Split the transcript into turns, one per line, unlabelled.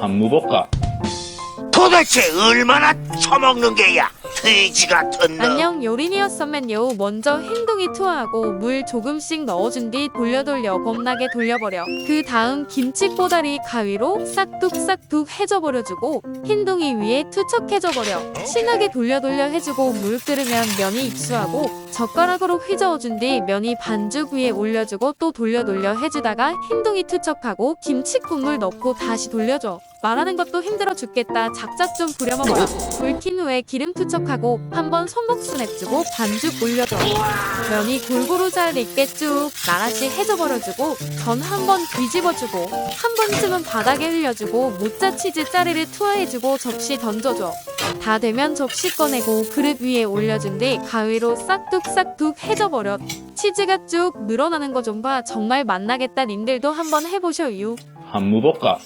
한무볶아
도대체 얼마나 처먹는 게야? 돼지 같은 놈.
안녕 요린이었으면요 먼저 흰둥이 투하하고 물 조금씩 넣어준 뒤 돌려 돌려 겁나게 돌려버려 그 다음 김치 꼬다리 가위로 싹둑싹둑 해줘버려주고 흰둥이 위에 투척해줘버려 신나게 돌려 돌려 해주고 물 끓으면 면이 입수하고 젓가락으로 휘저어준 뒤 면이 반죽 위에 올려주고 또 돌려 돌려 해주다가 흰둥이 투척하고 김치 국물 넣고 다시 돌려줘 말하는 것도 힘들어 죽겠다. 작작 좀 부려먹어라. 불킨 후에 기름 투척하고 한번 손목수 냅주고 반죽 올려줘. 면이 골고루 잘 익게 쭉 나라시 해줘버려주고 전 한번 뒤집어주고 한 번쯤은 바닥에 흘려주고 모짜 치즈 짜리를 투하해주고 접시 던져줘. 다 되면 접시 꺼내고 그릇 위에 올려준 뒤 가위로 싹둑싹둑 해줘버려. 치즈가 쭉 늘어나는 거 좀 봐. 정말 맛나겠다. 님들도 한번 해보셔요
한무볶아